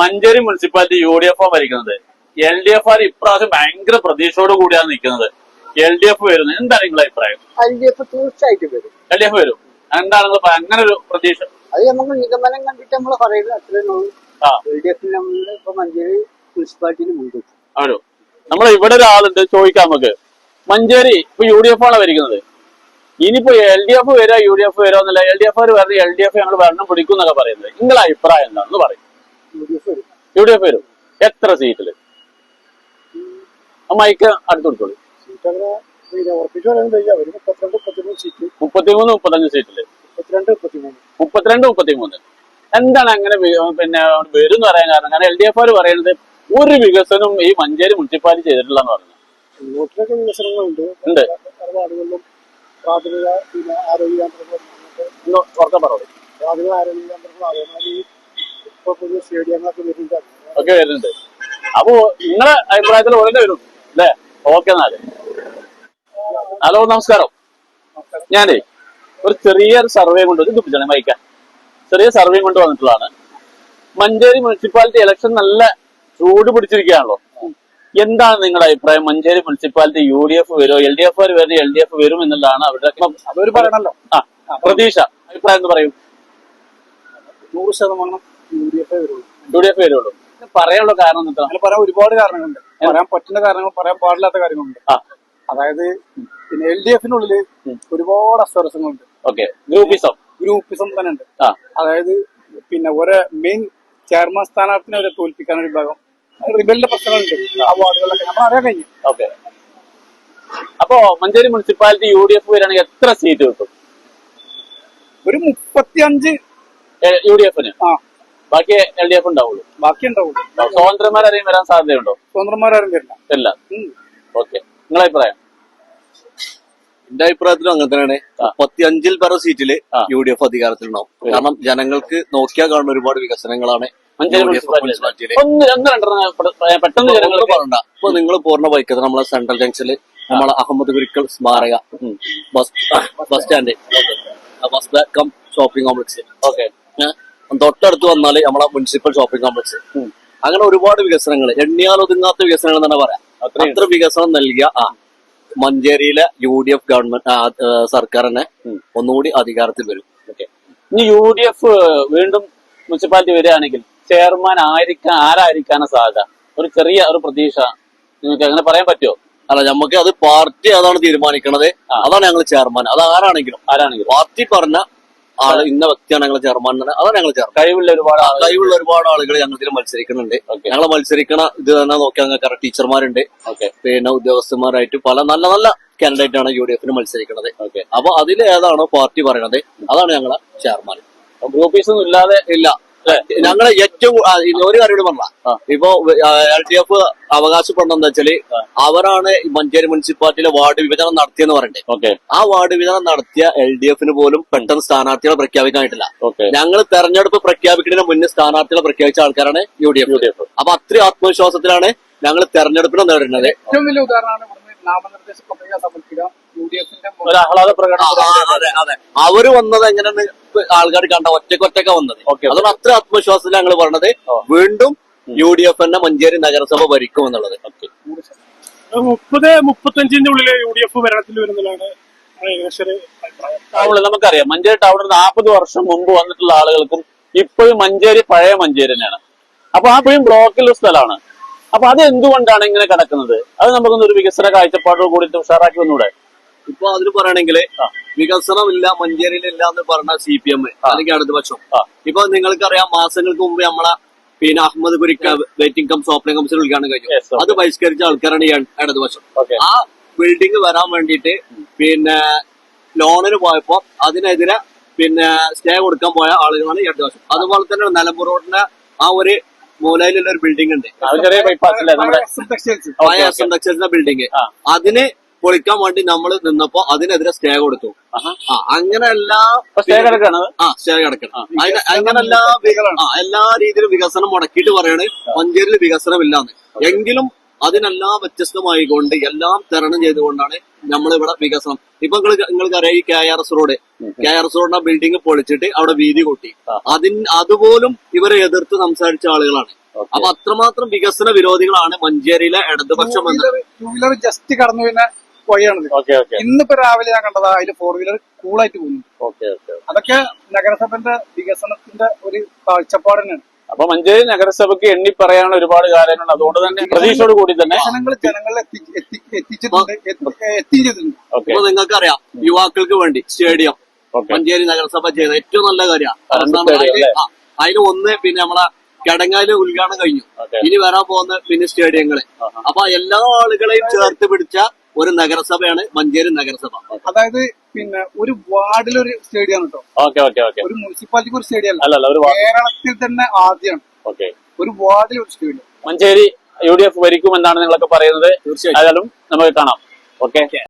Manjeri municipality U D F ഭരിക്കുന്നത് L D F ആർ ഇപ്രാവശ്യം ഭയങ്കര പ്രതീക്ഷയോട് കൂടിയാണ് നിൽക്കുന്നത് എൽ ഡി എഫ് വരുന്നത് എന്താണ് നിങ്ങളുടെ അഭിപ്രായം എൽ ഡി എഫ് തീർച്ചയായിട്ടും വരും എൽ ഡി എഫ് വരും എന്താണ് അങ്ങനെ ഒരു പ്രതീക്ഷ അത് നമുക്ക് നിഗമനം കണ്ടിട്ട് നമ്മൾ പറയുന്നത് അത്രേ ആ എൽ ഡി എഫിൽ നമ്മൾ ഇപ്പൊ മഞ്ചേരി മുനിസിപ്പാലിറ്റിയിൽ മുൻകൂട്ടി അവരോ നമ്മൾ ഇവിടെ ഒരാളുണ്ട് ചോദിക്കാം നമുക്ക് മഞ്ചേരി ഇപ്പൊ യു ഡി എഫ് ആണ് ഭരിക്കുന്നത് ഇനിയിപ്പോ എൽ ഡി എഫ് വരാ യു ഡി എഫ് വരാ എന്നല്ല എൽ ഡി എഫ് വരുന്നത് എൽ ഡി എഫ് ഞങ്ങൾ ഭരണം പിടിക്കും എന്നൊക്കെ പറയുന്നത് നിങ്ങളുടെ അഭിപ്രായം എന്താണെന്ന് പറയും യു ഡി എഫ് വരും എത്ര സീറ്റിൽ? മൈക്ക് അടുത്ത് കൊടുത്തോളൂ. സീറ്റ് അങ്ങനെ പിന്നെ ഉറപ്പിച്ച് പറയാൻ വയ്യ. ഒരു മുപ്പത്തിരണ്ട് മുപ്പത്തിമൂന്ന് മുപ്പത്തഞ്ച് സീറ്റിൽ. മുപ്പത്തിരണ്ട് മുപ്പത്തിമൂന്ന്. എന്താണ് അങ്ങനെ പിന്നെ വരും എന്ന് പറയാൻ കാരണം? കാരണം എൽ ഡി എഫ് പറയുന്നത് ഒരു വികസനം ഈ മഞ്ചേരി മുനിസിപ്പാലിറ്റി ചെയ്തിട്ടില്ല എന്ന് പറഞ്ഞു വികസനങ്ങളുണ്ട്. ഉണ്ട്. പ്രാഥമിക ആരോഗ്യ പറഞ്ഞു പ്രാഥമിക ആരോഗ്യ കേന്ദ്രങ്ങളും അതേമാതിരി ഇപ്പൊ പുതിയ സ്റ്റേഡിയങ്ങളൊക്കെ വരുന്നുണ്ട് ഒക്കെ വരുന്നുണ്ട്. അപ്പോ നിങ്ങളെ അഭിപ്രായത്തിൽ ഉടനെ വരും അല്ലേ? ഓക്കെ എന്നാൽ. ഹലോ നമസ്കാരം. ഞാനേ ഒരു ചെറിയ സർവേ കൊണ്ട് ഇത് ദുഃഖിച്ചാണ് മൈക്ക ചെറിയ സർവേ കൊണ്ട് വന്നിട്ടുള്ളതാണ്. മഞ്ചേരി മുനിസിപ്പാലിറ്റി ഇലക്ഷൻ നല്ല ചൂട് പിടിച്ചിരിക്കുകയാണല്ലോ. എന്താണ് നിങ്ങളുടെ അഭിപ്രായം? Manjeri municipality U D F വരുമോ? എൽ ഡി എഫ് വരും എൽ ഡി എഫ് വരും എന്നുള്ളതാണ് അവരുടെ അതൊരു പറയണല്ലോ. ആ പ്രതീക്ഷ. അഭിപ്രായം എന്ന് പറയും. നൂറ് ശതമാനം യു ഡി എഫ് വരുള്ളൂ പറയാനുള്ള കാരണം എന്താ? അങ്ങനെ പറയാൻ ഒരുപാട് കാരണങ്ങളുണ്ട്. പറയാൻ പറ്റുന്ന കാരണങ്ങൾ പറയാൻ പാടില്ലാത്ത കാര്യങ്ങളുണ്ട്. ആ. അതായത് പിന്നെ എൽ ഡി എഫിനുള്ളിൽ ഒരുപാട് അസ്വരസങ്ങളുണ്ട്. ഓക്കെ. ഗ്രൂപ്പിസം? ഗ്രൂപ്പിസം തന്നെ ഉണ്ട് അതായത് പിന്നെ ഒരു മെയിൻ ചെയർമാൻ സ്ഥാനാർത്ഥിനെ അവരെ തോൽപ്പിക്കാൻ ഒരു വിഭാഗം റിബലിന്റെ പ്രശ്നങ്ങളുണ്ട്. ആ വാർഡുകളിലൊക്കെ നമ്മൾ അറിയാൻ കഴിഞ്ഞു. ഓക്കെ. അപ്പോ Manjeri municipality U D F വരികയാണെങ്കിൽ എത്ര സീറ്റ് കിട്ടും? ഒരു മുപ്പത്തിയഞ്ച് യു ഡി എഫിന്? ആ. ബാക്കി എൽ ഡി എഫ് ഉണ്ടാവുള്ളൂ. ബാക്കി ഉണ്ടാവുള്ളൂ. സ്വതന്ത്രന്മാരെയും വരാൻ സാധ്യതയുണ്ടോ? സ്വതന്ത്രന്മാരും വരില്ല. ഇല്ല. ഓക്കെ. നിങ്ങളെ അഭിപ്രായം? എന്റെ അഭിപ്രായത്തിലും അങ്ങനെ തന്നെയാണ്. മുപ്പത്തി അഞ്ചിൽ പര സീറ്റിൽ യു ഡി എഫ് അധികാരത്തിലുണ്ടാവും. കാരണം ജനങ്ങൾക്ക് നോക്കിയാൽ കാണുന്ന ഒരുപാട് വികസനങ്ങളാണ് പെട്ടെന്ന് പറയണ്ട. ഇപ്പൊ നിങ്ങൾ പൂർണ വൈക്കത്ത് നമ്മളെ സെൻട്രൽ ജംഗ്ഷനിൽ നമ്മളെ അഹമ്മദ് ഗുരുക്കൾ സ്മാരക bus bus stand. Bus cum shopping complex. Okay. തൊട്ടടുത്ത് വന്നാൽ നമ്മളെ മുനിസിപ്പൽ ഷോപ്പിംഗ് കോംപ്ലക്സ് അങ്ങനെ ഒരുപാട് വികസനങ്ങൾ എണ്ണിയാൽ ഒതുങ്ങാത്ത വികസനങ്ങൾ തന്നെ പറയാം. അത്ര വികസനം നൽകിയ ആ മഞ്ചേരിയിലെ യു ഡി എഫ് ഗവൺമെന്റ് തന്നെ ഒന്നുകൂടി അധികാരത്തിൽ വരും. ഇനി യു ഡി എഫ് വീണ്ടും മുനിസിപ്പാലിറ്റി വരികയാണെങ്കിൽ ചെയർമാൻ ആയിരിക്കാൻ ആരായിരിക്കാനാ സാധ്യത? ഒരു ചെറിയ ഒരു പ്രതീക്ഷ. നിങ്ങൾക്ക് അങ്ങനെ പറയാൻ പറ്റുമോ? അല്ല നമുക്ക് അത് പാർട്ടി അതാണ് തീരുമാനിക്കണത്. അതാണ് ഞങ്ങൾ ചെയർമാൻ അത് ആരാണെങ്കിലും. ആരാണെങ്കിലും. പാർട്ടി പറഞ്ഞ ആൾ ഇന്ന വ്യക്തിയാണ് ഞങ്ങൾ ചെയർമാൻ എന്ന് അതാണ് ഞങ്ങൾ ചെയർമാൻ. കഴിവുള്ള ഒരുപാട് ആളുകൾ കഴിവുള്ള ഒരുപാട് ആളുകൾ ഞങ്ങൾ ഇതിൽ മത്സരിക്കുന്നുണ്ട്. ഞങ്ങൾ മത്സരിക്കണ ഇത് തന്നെ നോക്കിയാൽ ഞങ്ങൾക്ക് ടീച്ചർമാരുണ്ട്. പിന്നെ ഉദ്യോഗസ്ഥന്മാരായിട്ട് പല നല്ല നല്ല കാൻഡിഡേറ്റ് ആണ് യു ഡി എഫിന് മത്സരിക്കുന്നത് അപ്പൊ അതിൽ ഏതാണോ പാർട്ടി പറയണത് അതാണ് ഞങ്ങളെ ചെയർമാൻ. ഗ്രൂപ്പീസ് ഒന്നും ഇല്ലാതെ ഇല്ല. ഞങ്ങളെ ഏറ്റവും ഒരു കാര്യം കൂടി പറഞ്ഞ. ഇപ്പൊ എൽ ഡി എഫ് അവകാശപ്പെടുന്ന വെച്ചാൽ അവരാണ് മഞ്ചേരി മുനിസിപ്പാലിറ്റിയിലെ വാർഡ് വിഭജനം നടത്തിയെന്ന് പറയണ്ടേ. ഓക്കെ. ആ വാർഡ് വിഭജനം നടത്തിയ എൽ ഡി എഫിന് പോലും പെട്ടെന്ന് സ്ഥാനാർത്ഥികളെ പ്രഖ്യാപിക്കാനായിട്ടില്ല. ഓക്കെ. ഞങ്ങൾ തെരഞ്ഞെടുപ്പ് പ്രഖ്യാപിക്കുന്നതിന് മുന്നേ സ്ഥാനാർത്ഥികളെ പ്രഖ്യാപിച്ച ആൾക്കാരാണ് യു ഡി എഫ്. അപ്പൊ അത്രയും ആത്മവിശ്വാസത്തിലാണ് ഞങ്ങൾ തെരഞ്ഞെടുപ്പിനെ നേടുന്നത് ഏറ്റവും വലിയ ഉദാഹരണമാണ് നാമനിർദ്ദേശ പത്രിക സമർപ്പിക്കുക യു ഡി എഫിന്റെ ഒരു ആഹ്ലാദ പ്രകടനം അതെ അവർ വന്നത് എങ്ങനെയാണ്? ആൾക്കാർ കണ്ട ഒറ്റയ്ക്ക് ഒറ്റക്ക വന്നത്. ഓക്കെ. അതുകൊണ്ട് അത്ര ആത്മവിശ്വാസത്തിൽ ഞങ്ങൾ പറഞ്ഞത്. വീണ്ടും യു ഡി എഫ് തന്നെ മഞ്ചേരി നഗരസഭ ഭരിക്കും എന്നുള്ളത്. മുപ്പത് മുപ്പത്തഞ്ചിന്റെ ഉള്ളിലെ യു ഡി എഫ് ഭരണത്തിൽ വരുന്നതാണ് നമുക്കറിയാം. മഞ്ചേരി ടൗണിൽ നാൽപ്പത് വർഷം മുമ്പ് വന്നിട്ടുള്ള ആളുകൾക്കും ഇപ്പോഴും മഞ്ചേരി പഴയ മഞ്ചേരി തന്നെയാണ്. അപ്പൊ ആ ഇപ്പോഴും ബ്ലോക്കിലുള്ള സ്ഥലമാണ്. അപ്പൊ അത് എന്തുകൊണ്ടാണ് ഇങ്ങനെ കിടക്കുന്നത്? അത് നമുക്കൊന്നൊരു വികസന കാഴ്ചപ്പാടോട് കൂടി ഉഷാറാക്കി വന്നൂടെ? ഇപ്പൊ അതിന് പറയണെങ്കിൽ വികസനം ഇല്ല മഞ്ചേരിയിൽ ഇല്ല എന്ന് പറഞ്ഞ സി പി എം അല്ലെങ്കിൽ ഇടതുപക്ഷം ആ. ഇപ്പൊ നിങ്ങൾക്കറിയാം മാസങ്ങൾക്ക് മുമ്പ് നമ്മളെ പിന്നെ അഹമ്മദ് പുരിക്ക വെയിറ്റിംഗ് കം ഓപ്പണിംഗ് കമ്മിഷൻ ഉദ്ഘാടനം കഴിഞ്ഞു. അത് ബഹിഷ്കരിച്ച ആൾക്കാരാണ് ഈ ഇടതുപക്ഷം ആ ബിൽഡിംഗ് വരാൻ വേണ്ടിയിട്ട് പിന്നെ ലോണിന് പോയപ്പോ അതിനെതിരെ പിന്നെ സ്റ്റേ കൊടുക്കാൻ പോയ ആളുകളാണ് ഈ ഇടതുപക്ഷം അതുപോലെ തന്നെ നിലമ്പൂർ റോഡിന്റെ ആ ഒരു മൂലയിലുള്ള ഒരു ബിൽഡിംഗ് ഉണ്ട്. ബിൽഡിംഗ്. അതിന് പൊളിക്കാൻ വേണ്ടി നമ്മൾ നിന്നപ്പോ അതിനെതിരെ സ്റ്റേ കൊടുത്തു. അങ്ങനെ എല്ലാ സ്റ്റേ കിടക്കണം? ആ സ്റ്റേ കിടക്കണം. അങ്ങനെ എല്ലാ എല്ലാ രീതിയിലും വികസനം മുടക്കിയിട്ട് പറയാണ്. മഞ്ചേരിയിൽ വികസനം ഇല്ലാന്ന് എങ്കിലും അതിനെല്ലാം വ്യത്യസ്തമായിക്കൊണ്ട് എല്ലാം തരണം ചെയ്തുകൊണ്ടാണ് നമ്മളിവിടെ വികസനം. ഇപ്പൊ നിങ്ങൾ നിങ്ങൾക്ക് അറിയാം ഈ K R S road. K R S റോഡിന്റെ ബിൽഡിംഗ് പൊളിച്ചിട്ട് അവിടെ വീതി കൂട്ടി. അതിന് അതുപോലും ഇവരെ എതിർത്ത് സംസാരിച്ച ആളുകളാണ്. അപ്പൊ അത്രമാത്രം വികസന വിരോധികളാണ് മഞ്ചേരിയിലെ ഇടതുപക്ഷം എന്ന് ടൂ വീലർ ജസ്റ്റ് കടന്നു പിന്നെ ഓക്കെ ഇന്നിപ്പോ രാവിലെ ഞാൻ കണ്ടതാ അതിൽ ഫോർ വീലർ കൂളായിട്ട് പോകുന്നു. ഓക്കെ ഓക്കെ അതൊക്കെ നഗരസഭന്റെ വികസനത്തിന്റെ ഒരു കാഴ്ചപ്പാട് തന്നെയാണ് അപ്പൊ മഞ്ചേരി നഗരസഭയ്ക്ക് എണ്ണി പറയാനുള്ള ഒരുപാട് കാര്യങ്ങളുണ്ട്. അതുകൊണ്ട് തന്നെ പ്രതീക്ഷയോട് കൂടി തന്നെ ഇപ്പൊ നിങ്ങൾക്കറിയാം യുവാക്കൾക്ക് വേണ്ടി സ്റ്റേഡിയം മഞ്ചേരി നഗരസഭ ചെയ്ത ഏറ്റവും നല്ല കാര്യമാണ് അതിന് ഒന്ന് പിന്നെ നമ്മളെ കിടങ്ങാൽ ഉദ്ഘാടനം കഴിഞ്ഞു. ഇനി വരാൻ പോകുന്ന പിന്നെ സ്റ്റേഡിയങ്ങൾ. അപ്പൊ എല്ലാ ആളുകളെയും ചേർത്ത് പിടിച്ച ഒരു നഗരസഭയാണ് മഞ്ചേരി നഗരസഭ. അതായത് പിന്നെ ഒരു വാർഡിൽ ഒരു സ്റ്റേഡിയം കേട്ടോ. Okay okay okay. ഒരു മുനിസിപ്പാലിറ്റിക്ക് ഒരു സ്റ്റേഡിയം അല്ല ഒരു കേരളത്തിൽ തന്നെ ആദ്യമാണ്. ഓക്കെ. ഒരു വാർഡിൽ ഒരു stadium. Manjeri U D F ഭരിക്കും എന്നാണ് നിങ്ങളൊക്കെ പറയുന്നത്. തീർച്ചയായിട്ടും. നമുക്ക് കാണാം. ഓക്കെ.